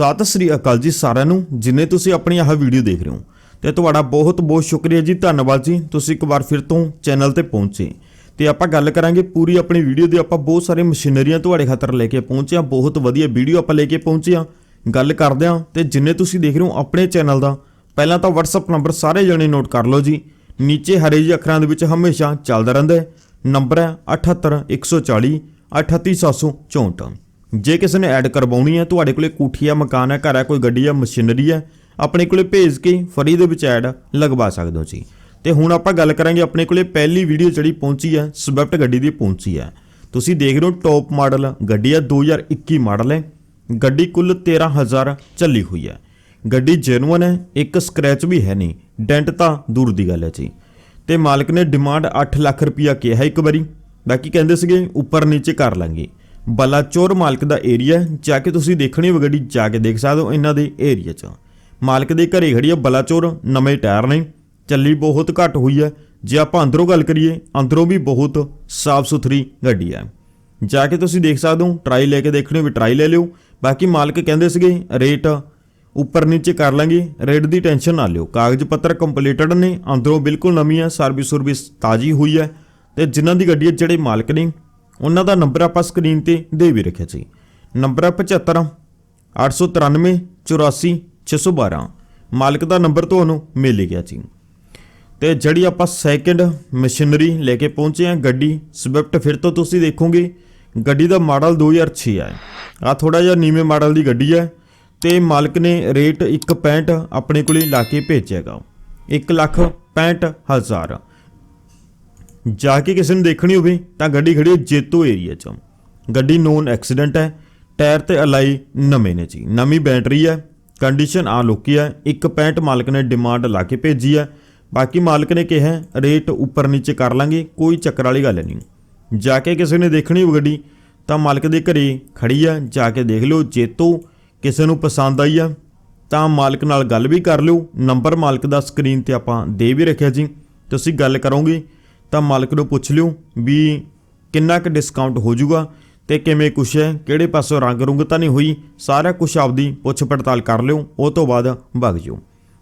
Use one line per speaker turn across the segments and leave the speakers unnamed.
ਸਤਿ ਸ੍ਰੀ ਅਕਾਲ ਜੀ ਸਾਰਿਆਂ ਨੂੰ, ਜਿੰਨੇ ਤੁਸੀਂ ਆਪਣੀ ਆਹ ਵੀਡੀਓ ਦੇਖ ਰਹੇ ਹੋ। ਤੇ ਤੁਹਾਡਾ ਬਹੁਤ ਬਹੁਤ ਸ਼ੁਕਰੀਆ ਜੀ, ਧੰਨਵਾਦ ਜੀ। ਤੁਸੀਂ ਇੱਕ ਵਾਰ ਫਿਰ ਤੋਂ ਚੈਨਲ ਤੇ ਪਹੁੰਚੇ। ਤੇ ਆਪਾਂ ਗੱਲ ਕਰਾਂਗੇ ਪੂਰੀ ਆਪਣੀ ਵੀਡੀਓ ਦੀ, ਆਪਾਂ ਬਹੁਤ ਸਾਰੇ ਮਸ਼ੀਨਰੀਆਂ ਤੁਹਾਡੇ ਖਾਤਰ ਲੈ ਕੇ ਪਹੁੰਚੇ ਹਾਂ, ਬਹੁਤ ਵਧੀਆ ਵੀਡੀਓ ਆਪਾਂ ਲੈ ਕੇ ਪਹੁੰਚੇ ਹਾਂ। ਗੱਲ ਕਰਦੇ ਹਾਂ, ਤੇ ਜਿੰਨੇ ਤੁਸੀਂ ਦੇਖ ਰਹੇ ਹੋ ਆਪਣੇ ਚੈਨਲ ਦਾ, ਪਹਿਲਾਂ ਤਾਂ WhatsApp ਨੰਬਰ ਸਾਰੇ ਜਣੇ ਨੋਟ ਕਰ ਲਓ ਜੀ। ਨੀਚੇ ਹਰੇ ਜਿਹੇ ਅੱਖਰਾਂ ਦੇ ਵਿੱਚ ਹਮੇਸ਼ਾ ਚੱਲਦਾ ਰਹਿੰਦਾ ਹੈ। ਨੰਬਰ ਹੈ 78140 38764 ਜੇ ਕਿਸੇ ਨੇ ਐਡ ਕਰਵਾਉਣੀ ਹੈ, ਤੁਹਾਡੇ ਕੋਲੇ ਕੋਠੀਆ ਮਕਾਨ ਹੈ, ਘਰ ਹੈ, ਕੋਈ ਗੱਡੀ ਆ ਮਸ਼ੀਨਰੀ ਹੈ, ਆਪਣੇ ਕੋਲੇ ਭੇਜ ਕੇ ਫਰੀ ਦੇ ਵਿੱਚ ਐਡ ਲਗਵਾ ਸਕਦੇ ਹੋ ਜੀ। ਤੇ ਹੁਣ ਆਪਾਂ ਗੱਲ ਕਰਾਂਗੇ, ਆਪਣੇ ਕੋਲੇ ਪਹਿਲੀ ਵੀਡੀਓ ਜਿਹੜੀ ਪਹੁੰਚੀ ਹੈ ਸਵਿਫਟ ਗੱਡੀ ਦੀ ਪਹੁੰਚੀ ਹੈ। ਤੁਸੀਂ ਦੇਖ ਰਹੇ ਹੋ ਟੌਪ ਮਾਡਲ ਗੱਡੀ ਹੈ 2021 ਮਾਡਲ ਹੈ। ਗੱਡੀ ਕੁੱਲ 13000 ਚੱਲੀ ਹੋਈ ਹੈ। ਗੱਡੀ ਜੈਨੂਅਨ ਹੈ, ਇੱਕ ਸਕ੍ਰੈਚ ਵੀ ਹੈ ਨਹੀਂ ਡੈਂਟ ਤਾਂ ਦੂਰ ਦੀ ਗੱਲ ਹੈ ਜੀ। ਤੇ ਮਾਲਕ ਨੇ ਡਿਮਾਂਡ 8 ਲੱਖ ਰੁਪਇਆ ਕਿਹਾ ਇੱਕ ਵਾਰੀ, ਬਾਕੀ ਕਹਿੰਦੇ ਸੀਗੇ ਉੱਪਰ ਨੀਚੇ ਕਰ ਲਾਂਗੇ। ਬਲਾਚੋਰ ਮਾਲਕ ਦਾ ਏਰੀਆ ਜਾ ਕੇ ਤੁਸੀਂ ਦੇਖਣੀ ਹੋਵੇ ਗੱਡੀ ਜਾ ਕੇ ਦੇਖ ਸਕਦੇ ਹੋ ਇਹਨਾਂ ਦੇ ਏਰੀਆ 'ਚ। ਮਾਲਕ ਦੇ ਘਰੇ ਖੜੀ ਆ ਬਲਾਚੋਰ, ਨਵੇਂ ਟਾਇਰ ਨੇ, ਚੱਲੀ ਬਹੁਤ ਘੱਟ ਹੋਈ ਹੈ। ਜੇ ਆਪਾਂ ਅੰਦਰੋਂ ਗੱਲ ਕਰੀਏ, ਅੰਦਰੋਂ ਵੀ ਬਹੁਤ ਸਾਫ਼ ਸੁਥਰੀ ਗੱਡੀ ਹੈ। ਜਾ ਕੇ ਤੁਸੀਂ ਦੇਖ ਸਕਦੇ ਹੋ, ਟਰਾਈ ਲੈ ਕੇ ਦੇਖਣੀ ਹੋਵੇ, ਟਰਾਈ ਲੈ ਲਿਓ। ਬਾਕੀ ਮਾਲਕ ਕਹਿੰਦੇ ਸੀਗੇ, ਰੇਟ ਉੱਪਰ ਨੀਚੇ ਕਰ ਲਾਂਗੇ, ਰੇਟ ਦੀ ਟੈਨਸ਼ਨ ਨਾ ਲਿਓ। ਕਾਗਜ਼ ਪੱਤਰ ਕੰਪਲੀਟਡ ਨੇ, ਅੰਦਰੋਂ ਬਿਲਕੁਲ ਨਵੀਂ ਹੈ ਸਰਵਿਸ ਸਰਵਿਸ ਤਾਜ਼ੀ ਹੋਈ ਹੈ। ਤੇ ਜਿਨ੍ਹਾਂ ਦੀ ਗੱਡੀ ਹੈ, ਜਿਹੜੇ ਮਾਲਕ ਨੇ ਉਹਨਾਂ ਦਾ ਨੰਬਰ ਆਪਾਂ ਸਕਰੀਨ ਤੇ ਦੇ ਵੀ ਰੱਖਿਆ ਸੀ। ਨੰਬਰ ਹੈ 75 893 84 612 ਮਾਲਕ ਦਾ ਨੰਬਰ ਤੁਹਾਨੂੰ ਮਿਲ ਹੀ ਗਿਆ ਜੀ ਤੇ ਜਿਹੜੀ ਆਪਾਂ ਸੈਕਿੰਡ ਮਸ਼ੀਨਰੀ ਲੈ ਕੇ ਪਹੁੰਚੇ ਆ ਗੱਡੀ ਸਵਿਫਟ ਫਿਰ ਤੋਂ ਤੁਸੀਂ ਦੇਖੋਗੇ, ਗੱਡੀ ਦਾ ਮਾਡਲ 2006 ਹੈ ਆ। ਥੋੜਾ ਜਿਹਾ ਨੀਵੇਂ ਮਾਡਲ ਦੀ ਗੱਡੀ ਹੈ ਤੇ ਮਾਲਕ ਨੇ ਰੇਟ 165 ਆਪਣੇ ਕੋਲੇ ਲਾ ਕੇ ਭੇਜਿਆਗਾ 1 ਲੱਖ 65 ਹਜ਼ਾਰ। ਜਾ ਕੇ ਕਿਸੇ ਨੂੰ ਦੇਖਣੀ ਹੋਵੇ, ਤਾਂ ਗੱਡੀ ਖੜੀ ਹੈ ਜੇਤੋ ਏਰੀਆ 'ਚ। ਗੱਡੀ ਨੋਨ ਐਕਸੀਡੈਂਟ ਹੈ, ਟਾਇਰ ਤੇ ਅਲਾਈ ਨਵੇਂ ਨੇ ਜੀ। ਨਵੀਂ ਬੈਟਰੀ ਹੈ ਕੰਡੀਸ਼ਨ ਆ ਲੋਕੀ ਹੈ 165 ਮਾਲਕ ਨੇ ਡਿਮਾਂਡ ਲਾ ਕੇ ਭੇਜੀ ਹੈ। ਬਾਕੀ ਮਾਲਕ ਨੇ ਕਿਹਾ ਰੇਟ ਉੱਪਰ ਨੀਚੇ ਕਰ ਲਾਂਗੇ, ਕੋਈ ਚੱਕਰ ਵਾਲੀ ਗੱਲ ਨਹੀਂ। ਜਾ ਕੇ ਕਿਸੇ ਨੇ ਦੇਖਣੀ ਹੋ ਗੱਡੀ, ਤਾਂ ਮਾਲਕ ਦੇ ਘਰੇ ਖੜੀ ਆ ਜਾ ਕੇ ਦੇਖ ਲਿਓ, ਜੇਤੋ ਕਿਸੇ ਨੂੰ ਪਸੰਦ ਆਈ ਆ ਤਾਂ ਮਾਲਕ ਨਾਲ ਗੱਲ ਵੀ ਕਰ ਲਿਓ। ਨੰਬਰ ਮਾਲਕ ਦਾ ਸਕਰੀਨ ਤੇ ਆਪਾਂ ਦੇ ਵੀ ਰੱਖਿਆ ਜੀ। ਤੁਸੀਂ ਗੱਲ ਕਰੋਗੇ ਤਾਂ ਮਾਲਕ ਨੂੰ ਪੁੱਛ ਲਿਓ ਵੀ ਕਿੰਨਾ ਕੁ ਡਿਸਕਾਊਂਟ ਹੋ ਜਾਊਗਾ ਤੇ ਕਿਵੇਂ ਕੁਛ ਹੈ, ਕਿਹੜੇ ਪਾਸੋਂ ਰੰਗ ਰੁੰਗ ਤਾਂ ਨਹੀਂ ਹੋਈ, ਸਾਰਾ ਕੁਝ ਆਪਦੀ ਪੁੱਛ ਪੜਤਾਲ ਕਰ ਲਿਓ, ਉਹ ਤੋਂ ਬਾਅਦ ਭਗ ਜਿਓ।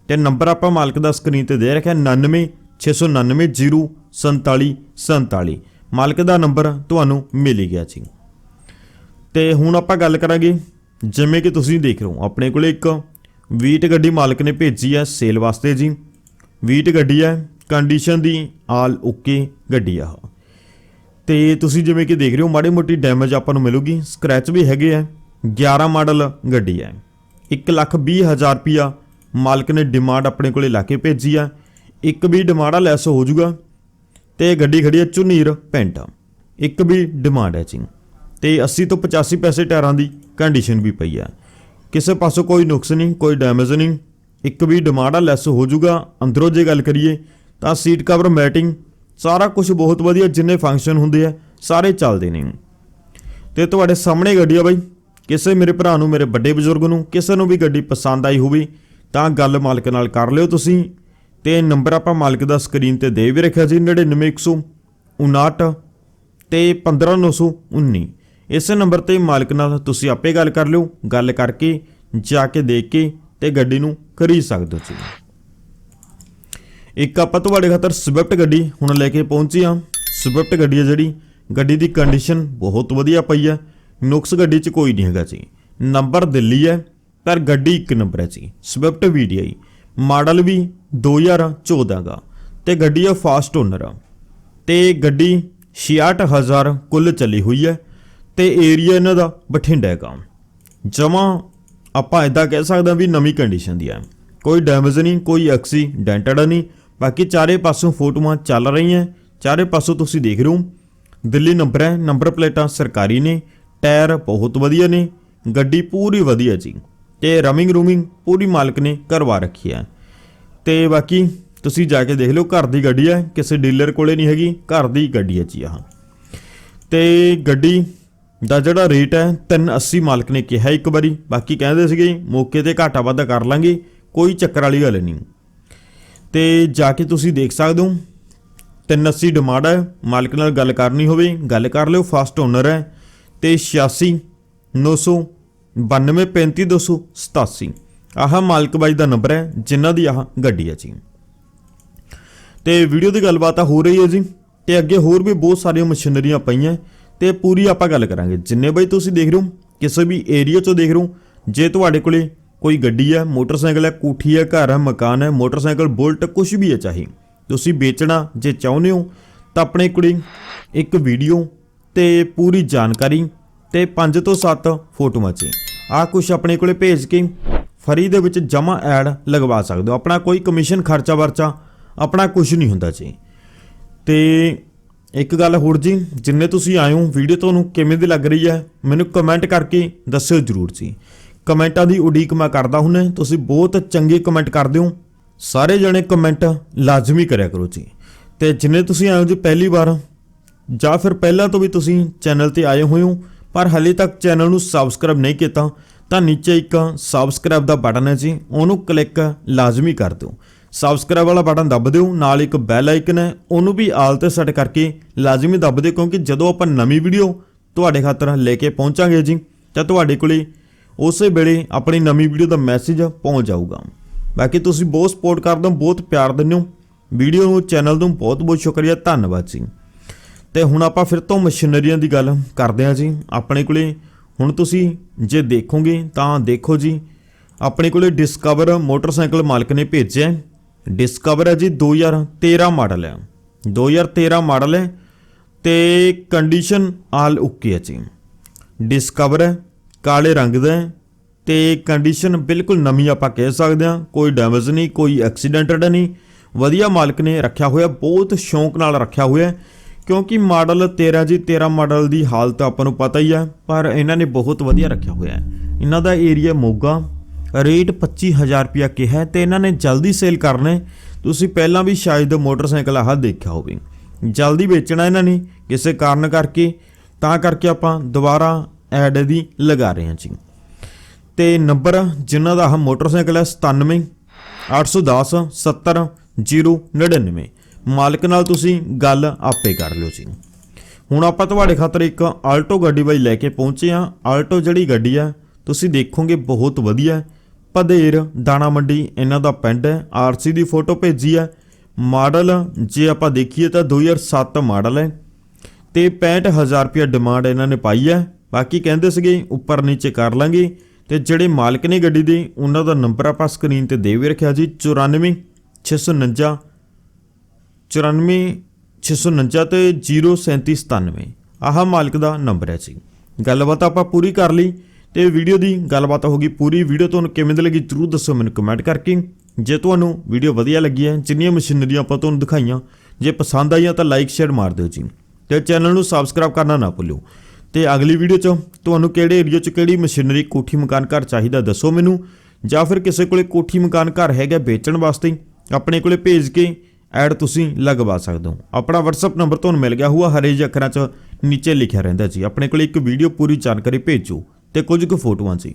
ਤੇ ਨੰਬਰ ਆਪਾਂ ਮਾਲਕ ਦਾ ਸਕਰੀਨ ਤੇ ਦੇ ਰੱਖਿਆ 99 699 047 47 ਮਾਲਕ ਦਾ ਨੰਬਰ ਤੁਹਾਨੂੰ ਮਿਲ ਗਿਆ ਜੀ। ਤੇ ਹੁਣ ਆਪਾਂ ਗੱਲ ਕਰਾਂਗੇ, ਜਿਵੇਂ ਕਿ ਤੁਸੀਂ ਦੇਖ ਰਹੇ ਹੋ, ਆਪਣੇ ਕੋਲੇ ਇੱਕ ਵੀਟ ਗੱਡੀ ਮਾਲਕ ਨੇ ਭੇਜੀ ਹੈ ਸੇਲ ਵਾਸਤੇ ਜੀ। ਵੀਟ ਗੱਡੀ ਹੈ ਕੰਡੀਸ਼ਨ ਦੀ ਆਲ ਓਕੇ, ਗੱਡੀ ਆ। ਉਹ। ਤੇ ਤੁਸੀਂ ਜਿਵੇਂ ਕਿ ਦੇਖ ਰਹੇ ਹੋ, ਮਾੜੀ ਮੋਟੀ ਡੈਮੇਜ ਆਪਾਂ ਨੂੰ ਮਿਲੂਗੀ। ਸਕ੍ਰੈਚ ਵੀ ਹੈਗੇ ਆ 11 ਮਾਡਲ ਗੱਡੀ ਹੈ 1 ਲੱਖ 20 ਹਜ਼ਾਰ ਰੁਪਿਆ ਮਾਲਕ ਨੇ ਡਿਮਾਂਡ ਆਪਣੇ ਕੋਲੇ ਲਾ ਕੇ ਭੇਜੀ ਆ। ਇੱਕ ਵੀ ਡਿਮਾਂਡਾ ਲੈਸ ਹੋ ਜਾਊਗਾ। ਤੇ ਗੱਡੀ ਖੜੀ ਹੈ ਚੁਨੀਰ ਪੈਂਟ ਇੱਕ ਵੀ ਡਿਮਾਂਡ ਹੈ ਜੀ। ਤੇ 80 ਤੋਂ 85 ਪੈਸੇ ਟਾਇਰਾਂ ਦੀ ਕੰਡੀਸ਼ਨ ਵੀ ਪਈ ਆ। ਕਿਸੇ ਪਾਸੋਂ ਕੋਈ ਨੁਕਸ ਨਹੀਂ, ਕੋਈ ਡੈਮੇਜ ਨਹੀਂ। ਇੱਕ ਵੀ ਡਿਮਾਂਡ ਆ ਲੈਸ ਹੋ ਜਾਊਗਾ। ਅੰਦਰੋਂ ਜੇ ਗੱਲ ਕਰੀਏ ਤਾਂ ਸੀਟ ਕਵਰ ਮੈਟਿੰਗ ਸਾਰਾ ਕੁਝ ਬਹੁਤ ਵਧੀਆ, ਜਿੰਨੇ ਫੰਕਸ਼ਨ ਹੁੰਦੇ ਆ, ਸਾਰੇ ਚੱਲਦੇ ਨੇ। ਤੇ ਤੁਹਾਡੇ ਸਾਹਮਣੇ ਗੱਡੀ ਆ ਬਾਈ। ਕਿਸੇ ਮੇਰੇ ਭਰਾ ਨੂੰ, ਮੇਰੇ ਵੱਡੇ ਬਜ਼ੁਰਗ ਨੂੰ, ਕਿਸੇ ਨੂੰ ਵੀ ਗੱਡੀ ਪਸੰਦ ਆਈ ਹੋਵੇ, ਤਾਂ ਗੱਲ ਮਾਲਕ ਨਾਲ ਕਰ ਲਿਓ ਤੁਸੀਂ। ਤੇ ਨੰਬਰ ਆਪਾਂ ਮਾਲਕ ਦਾ ਸਕਰੀਨ ਤੇ ਦੇ ਵੀ ਰੱਖਿਆ ਜੀ 99159 ਤੇ 15919 ਇਸ ਨੰਬਰ ਤੇ ਮਾਲਕ ਨਾਲ ਤੁਸੀਂ ਆਪੇ ਗੱਲ ਕਰ ਲਿਓ, ਗੱਲ ਕਰਕੇ, ਜਾ ਕੇ ਦੇਖ ਕੇ ਤੇ ਗੱਡੀ ਨੂੰ ਖਰੀਦ ਸਕਦੇ ਹੋ ਜੀ ਇੱਕ ਆਪਾਂ ਤੁਹਾਡੇ ਖਾਤਰ ਸਵਿਫਟ ਗੱਡੀ ਹੁਣ ਲੈ ਕੇ ਪਹੁੰਚੀ ਹਾਂ। ਸਵਿਫਟ ਗੱਡੀ ਹੈ ਜਿਹੜੀ। ਗੱਡੀ ਦੀ ਕੰਡੀਸ਼ਨ ਬਹੁਤ ਵਧੀਆ ਪਈ ਹੈ। ਨੁਕਸ ਗੱਡੀ 'ਚ ਕੋਈ ਨਹੀਂ ਹੈਗਾ ਜੀ। ਨੰਬਰ ਦਿੱਲੀ ਹੈ, ਪਰ ਗੱਡੀ ਇੱਕ ਨੰਬਰ ਹੈ ਜੀ। ਸਵਿਫਟ ਵੀਡੀਆਈ ਮਾਡਲ ਵੀ 2014 ਦਾ। ਤੇ ਗੱਡੀ ਆ ਫਾਸਟ ਓਨਰ ਆ ਤੇ ਗੱਡੀ 66000 ਕੁੱਲ ਚੱਲੀ ਹੋਈ ਹੈ। ਤੇ ਏਰੀਆ ਇਹਨਾਂ ਦਾ ਬਠਿੰਡਾ ਹੈਗਾ। ਜਮਾ ਆਪਾਂ ਇਦਾਂ ਕਹਿ ਸਕਦੇ ਹਾਂ ਵੀ ਨਵੀਂ ਕੰਡੀਸ਼ਨ ਦੀ ਹੈ। ਕੋਈ ਡੈਮੇਜ ਨਹੀਂ, ਕੋਈ ਐਕਸੀਡੈਂਟਡ ਨਹੀਂ। ਬਾਕੀ ਚਾਰੇ ਪਾਸੋਂ ਫੋਟੋਆਂ ਚੱਲ ਰਹੀਆਂ। ਚਾਰੇ ਪਾਸੋਂ ਤੁਸੀਂ ਦੇਖ ਰਹੇ ਹੋ, ਦਿੱਲੀ ਨੰਬਰ ਹੈ, ਨੰਬਰ ਪਲੇਟਾਂ ਸਰਕਾਰੀ ਨੇ, ਟਾਇਰ ਬਹੁਤ ਵਧੀਆ ਨੇ, ਗੱਡੀ ਪੂਰੀ ਵਧੀਆ ਜੀ। ਤੇ ਰਮਿੰਗ ਰੂਮਿੰਗ ਪੂਰੀ ਮਾਲਕ ਨੇ ਕਰਵਾ ਰੱਖੀ ਹੈ। ਤੇ ਬਾਕੀ ਤੁਸੀਂ ਜਾ ਕੇ ਦੇਖ ਲਓ, ਘਰ ਦੀ ਗੱਡੀ ਹੈ, ਕਿਸੇ ਡੀਲਰ ਕੋਲੇ ਨਹੀਂ ਹੈਗੀ, ਘਰ ਦੀ ਗੱਡੀ ਹੈ ਜੀ ਆਹ। ਤੇ ਗੱਡੀ ਦਾ ਜਿਹੜਾ ਰੇਟ ਹੈ 380 ਮਾਲਕ ਨੇ ਕਿਹਾ ਇੱਕ ਵਾਰੀ। ਬਾਕੀ ਕਹਿੰਦੇ ਸੀਗੇ, ਮੌਕੇ ਤੇ ਘਾਟਾ ਵਾਧਾ ਕਰ ਲਾਂਗੇ, ਕੋਈ ਚੱਕਰ ਵਾਲੀ ਗੱਲ ਨਹੀਂ। ਤੇ ਜਾ ਕੇ ਤੁਸੀਂ ਦੇਖ ਸਕਦੇ ਹੋ। 380 ਡਿਮਾਂਡ ਹੈ। ਮਾਲਕ ਨਾਲ ਗੱਲ ਕਰਨੀ ਹੋਵੇ, ਗੱਲ ਕਰ ਲਿਓ ਫਾਸਟ ਓਨਰ ਹੈ। ਤੇ 86 900 923527 ਆਹ ਮਾਲਕ ਬਾਈ ਦਾ ਨੰਬਰ ਹੈ, ਜਿਨ੍ਹਾਂ ਦੀ ਆਹ ਗੱਡੀ ਹੈ ਜੀ। ਤੇ ਵੀਡੀਓ ਦੀ ਗੱਲਬਾਤ ਹੋ ਰਹੀ ਹੈ ਜੀ। ਤੇ ਅੱਗੇ ਹੋਰ ਵੀ ਬਹੁਤ ਸਾਰੀਆਂ ਮਸ਼ੀਨਰੀਆਂ ਪਈਆਂ। ਤੇ ਪੂਰੀ ਆਪਾਂ ਗੱਲ ਕਰਾਂਗੇ। ਜਿੰਨੇ ਬਾਈ ਤੁਸੀਂ ਦੇਖ ਰਹੇ ਹੋ, ਕਿਸੇ ਵੀ ਏਰੀਆ 'ਚੋਂ ਦੇਖ ਰਹੇ ਹੋ, ਜੇ ਤੁਹਾਡੇ ਕੋਲੇ ਕੋਈ ਗੱਡੀ ਹੈ, ਮੋਟਰਸਾਈਕਲ ਹੈ, ਕੋਠੀ ਹੈ, ਘਰ ਹੈ, ਮਕਾਨ ਹੈ, ਮੋਟਰਸਾਈਕਲ, ਬੁਲਟ ਕੁਝ ਵੀ ਹੈ ਚਾਹੀ। ਤੁਸੀਂ ਵੇਚਣਾ ਜੇ ਚਾਹੁੰਦੇ ਹੋ, ਤਾਂ ਆਪਣੇ ਕੋਲ ਇੱਕ ਵੀਡੀਓ ਤੇ ਪੂਰੀ ਜਾਣਕਾਰੀ ਤੇ 5 ਤੋਂ 7 ਫੋਟੋਆਂ ਚ। ਆ ਕੁਝ ਆਪਣੇ ਕੋਲੇ ਭੇਜ ਕੇ ਫਰੀ ਦੇ ਵਿੱਚ ਜਮਾ ਐਡ ਲਗਵਾ ਸਕਦੇ ਹੋ। ਆਪਣਾ ਕੋਈ ਕਮਿਸ਼ਨ ਖਰਚਾ ਵਰਚਾ ਆਪਣਾ ਕੁਝ ਨਹੀਂ ਹੁੰਦਾ ਜੀ। ਤੇ ਇੱਕ ਗੱਲ ਹੋਰ ਜੀ, ਜਿੰਨੇ ਤੁਸੀਂ ਆਇਓ ਵੀਡੀਓ ਤੁਹਾਨੂੰ ਕਿਵੇਂ ਦੀ ਲੱਗ ਰਹੀ ਹੈ, ਮੈਨੂੰ ਕਮੈਂਟ ਕਰਕੇ ਦੱਸਿਓ ਜਰੂਰ ਜੀ। ਕਮੈਂਟਾਂ ਦੀ ਉਡੀਕ ਮੈਂ ਕਰਦਾ ਹੁੰਨਾ ਤੁਸੀਂ ਬਹੁਤ ਚੰਗੇ ਕਮੈਂਟ ਕਰਦੇ ਹੋ। ਸਾਰੇ ਜਣੇ ਕਮੈਂਟ ਲਾਜ਼ਮੀ ਕਰਿਆ ਕਰੋ ਜੀ। ਤੇ ਜਿੰਨੇ ਤੁਸੀਂ ਆਏ ਹੋ ਜੀ ਪਹਿਲੀ ਵਾਰ, ਜਾਂ ਫਿਰ ਪਹਿਲਾਂ ਤੋਂ ਵੀ ਤੁਸੀਂ ਚੈਨਲ ਤੇ ਆਏ ਹੋਏ ਹੋ, ਪਰ ਹਲੇ ਤੱਕ ਚੈਨਲ ਨੂੰ ਸਬਸਕ੍ਰਾਈਬ ਨਹੀਂ ਕੀਤਾ, ਤਾਂ ਨੀਚੇ ਇੱਕ ਸਬਸਕ੍ਰਾਈਬ ਦਾ ਬਟਨ ਹੈ ਜੀ। ਉਹਨੂੰ ਕਲਿੱਕ ਲਾਜ਼ਮੀ ਕਰ ਦਿਓ। ਸਬਸਕ੍ਰਾਈਬ ਵਾਲਾ ਬਟਨ ਦੱਬ ਦਿਓ। ਨਾਲ ਇੱਕ ਬੈਲ ਆਈਕਨ ਹੈ। ਉਹਨੂੰ ਵੀ ਆਲ ਤੇ ਸੈੱਟ ਕਰਕੇ ਲਾਜ਼ਮੀ ਦੱਬ ਦਿਓ, ਕਿਉਂਕਿ ਜਦੋਂ ਆਪਾਂ ਨਵੀਂ ਵੀਡੀਓ ਤੁਹਾਡੇ ਖਾਤਰ ਲੈ ਕੇ ਪਹੁੰਚਾਂਗੇ ਜੀ, ਤਾਂ ਤੁਹਾਡੇ ਕੋਲੇ ਉਸੇ ਵੇਲੇ ਆਪਣੀ ਨਵੀਂ ਵੀਡੀਓ ਦਾ ਮੈਸੇਜ ਪਹੁੰਚ ਜਾਊਗਾ। ਬਾਕੀ ਤੁਸੀਂ ਬਹੁਤ ਸਪੋਰਟ ਕਰਦੇ ਹੋ, ਬਹੁਤ ਪਿਆਰ ਦਿੰਦੇ ਹੋ। ਵੀਡੀਓ ਨੂੰ, ਚੈਨਲ ਨੂੰ ਬਹੁਤ ਬਹੁਤ ਸ਼ੁਕਰੀਆ, ਧੰਨਵਾਦ ਜੀ। ਤੇ ਹੁਣ ਆਪਾਂ ਫਿਰ ਤੋਂ ਮਸ਼ੀਨਰੀਆਂ ਦੀ ਗੱਲ ਕਰਦੇ ਹਾਂ ਜੀ। ਆਪਣੇ ਕੋਲੇ ਹੁਣ ਤੁਸੀਂ ਜੇ ਦੇਖੋਗੇ ਤਾਂ ਦੇਖੋ ਜੀ, ਆਪਣੇ ਕੋਲੇ ਡਿਸਕਵਰ ਮੋਟਰਸਾਈਕਲ ਮਾਲਕ ਨੇ ਭੇਜਿਆ ਡਿਸਕਵਰ ਹੈ ਜੀ 2013 ਮਾਡਲ ਹੈ। 2013 ਮਾਡਲ ਹੈ ਤੇ ਕੰਡੀਸ਼ਨ ਆਲ ਓਕੇ ਹੈ ਜੀ। ਡਿਸਕਵਰ ਹੈ ਕਾਲੇ ਰੰਗ ਦਾ ਹੈ ਤੇ ਕੰਡੀਸ਼ਨ ਬਿਲਕੁਲ ਨਵੀਂ ਆਪਾਂ ਕਹਿ ਸਕਦੇ ਹਾਂ। ਕੋਈ ਡੈਮੇਜ ਨਹੀਂ, ਕੋਈ ਐਕਸੀਡੈਂਟਡ ਨਹੀਂ। ਵਧੀਆ ਮਾਲਕ ਨੇ ਰੱਖਿਆ ਹੋਇਆ, ਬਹੁਤ ਸ਼ੌਂਕ ਨਾਲ ਰੱਖਿਆ ਹੋਇਆ ਕਿਉਂਕਿ ਮਾਡਲ 13 ਜੀ 13 ਮਾਡਲ ਦੀ ਹਾਲਤ ਆਪਾਂ ਨੂੰ ਪਤਾ ਹੀ ਹੈ, ਪਰ ਇਹਨਾਂ ਨੇ ਬਹੁਤ ਵਧੀਆ ਰੱਖਿਆ ਹੋਇਆ ਹੈ। ਇਹਨਾਂ ਦਾ ਏਰੀਆ ਮੋਗਾ, ਰੇਟ 25000 ਰੁਪਿਆ ਕਿਹਾ ਹੈ ਤੇ ਇਹਨਾਂ ਨੇ ਜਲਦੀ ਸੇਲ ਕਰਨੇ। ਤੁਸੀਂ ਪਹਿਲਾਂ ਵੀ ਸ਼ਾਇਦ ਮੋਟਰਸਾਈਕਲ ਆਹ ਦੇਖਿਆ ਹੋਵੇ। ਜਲਦੀ ਵੇਚਣਾ ਇਹਨਾਂ ਨੇ ਕਿਸੇ ਕਾਰਨ ਕਰਕੇ। ਤਾਂ ਕਰਕੇ ਆਪਾਂ ਦੁਬਾਰਾ ਐਡ ਦੀ ਲਗਾ ਰਹੇ ਹਾਂ ਜੀ। ਤੇ ਨੰਬਰ ਜਿਨ੍ਹਾਂ ਦਾ ਆਹ ਮੋਟਰਸਾਈਕਲ ਹੈ 97 810 70 099 ਮਾਲਕ ਨਾਲ ਤੁਸੀਂ ਗੱਲ ਆਪੇ ਕਰ ਲਿਓ ਜੀ। ਹੁਣ ਆਪਾਂ ਤੁਹਾਡੇ ਖਾਤਰ ਇੱਕ ਆਲਟੋ ਗੱਡੀ ਬਾਈ ਲੈ ਕੇ ਪਹੁੰਚੇ ਆ ਆਲਟੋ ਜਿਹੜੀ ਗੱਡੀ ਆ, ਤੁਸੀਂ ਦੇਖੋਗੇ ਬਹੁਤ ਵਧੀਆ। ਪਧੇਰ, ਦਾਣਾ ਮੰਡੀ, ਇਹਨਾਂ ਦਾ ਪਿੰਡ ਹੈ। ਆਰਸੀ ਦੀ ਫੋਟੋ ਭੇਜੀ ਹੈ। ਮਾਡਲ, ਜੇ ਆਪਾਂ ਦੇਖੀਏ ਤਾਂ 2007 ਮਾਡਲ ਹੈ। ਤੇ 65000 ਰੁਪਏ ਡਿਮਾਂਡ ਇਹਨਾਂ ਨੇ ਪਾਈ ਹੈ। ਬਾਕੀ ਕਹਿੰਦੇ ਸੀਗੇ, ਉੱਪਰ ਨੀਚੇ ਕਰ ਲਾਂਗੇ। ਤੇ ਜਿਹੜੇ ਮਾਲਕ ਨੇ ਗੱਡੀ ਦੇ, ਉਹਨਾਂ ਦਾ ਨੰਬਰ ਆਪਾਂ ਸਕਰੀਨ ਤੇ ਦੇ ਵੀ ਰੱਖਿਆ ਜੀ 94 649 94 649 ਤੇ 03797 ਆਹ ਮਾਲਕ ਦਾ ਨੰਬਰ ਹੈ ਜੀ। ਗੱਲਬਾਤ ਆਪਾਂ ਪੂਰੀ ਕਰ ਲਈ। ਤੇ ਵੀਡੀਓ ਦੀ ਗੱਲਬਾਤ ਹੋ ਗਈ ਪੂਰੀ। ਵੀਡੀਓ ਤੁਹਾਨੂੰ ਕਿਵੇਂ ਦੀ ਲੱਗੀ ਜਰੂਰ ਦੱਸੋ ਮੈਨੂੰ ਕਮੈਂਟ ਕਰਕੇ। ਜੇ ਤੁਹਾਨੂੰ ਵੀਡੀਓ ਵਧੀਆ ਲੱਗੀ ਹੈ, ਜਿੰਨੀਆਂ ਮਸ਼ੀਨਰੀਆਂ ਆਪਾਂ ਤੁਹਾਨੂੰ ਦਿਖਾਈਆਂ, ਜੇ ਪਸੰਦ ਆਈਆਂ ਤਾਂ ਲਾਈਕ ਸ਼ੇਅਰ ਮਾਰ ਦਿਓ ਜੀ। ਤੇ ਚੈਨਲ ਨੂੰ ਸਬਸਕ੍ਰਾਈਬ ਕਰਨਾ ਨਾ ਭੁੱਲਿਓ। ਤੇ ਅਗਲੀ ਵੀਡੀਓ 'ਚ ਤੁਹਾਨੂੰ ਕਿਹੜੇ ਏਰੀਆ 'ਚ ਕਿਹੜੀ ਮਸ਼ੀਨਰੀ ਕੋਠੀ ਮਕਾਨ ਘਰ ਚਾਹੀਦਾ ਦੱਸੋ ਮੈਨੂੰ, ਜਾਂ ਫਿਰ ਕਿਸੇ ਕੋਲੇ ਕੋਠੀ ਮਕਾਨ ਘਰ ਹੈਗਾ ਵੇਚਣ ਵਾਸਤੇ, ਆਪਣੇ ਕੋਲੇ ਭੇਜ ਕੇ ਐਡ ਤੁਸੀਂ ਲਗਵਾ ਸਕਦੇ ਹੋ। ਆਪਣਾ WhatsApp ਨੰਬਰ ਤੁਹਾਨੂੰ ਮਿਲ ਗਿਆ ਹੋਊਗਾ ਹਰੇ ਜਿਹੇ ਅੱਖਰਾਂ 'ਚ ਨੀਚੇ ਲਿਖਿਆ ਰਹਿੰਦਾ ਜੀ। ਆਪਣੇ ਕੋਲੇ ਇੱਕ ਵੀਡੀਓ ਪੂਰੀ ਜਾਣਕਾਰੀ ਭੇਜੋ ਤੇ ਕੁਝ ਕੁ ਫੋਟੋਆਂ ਜੀ।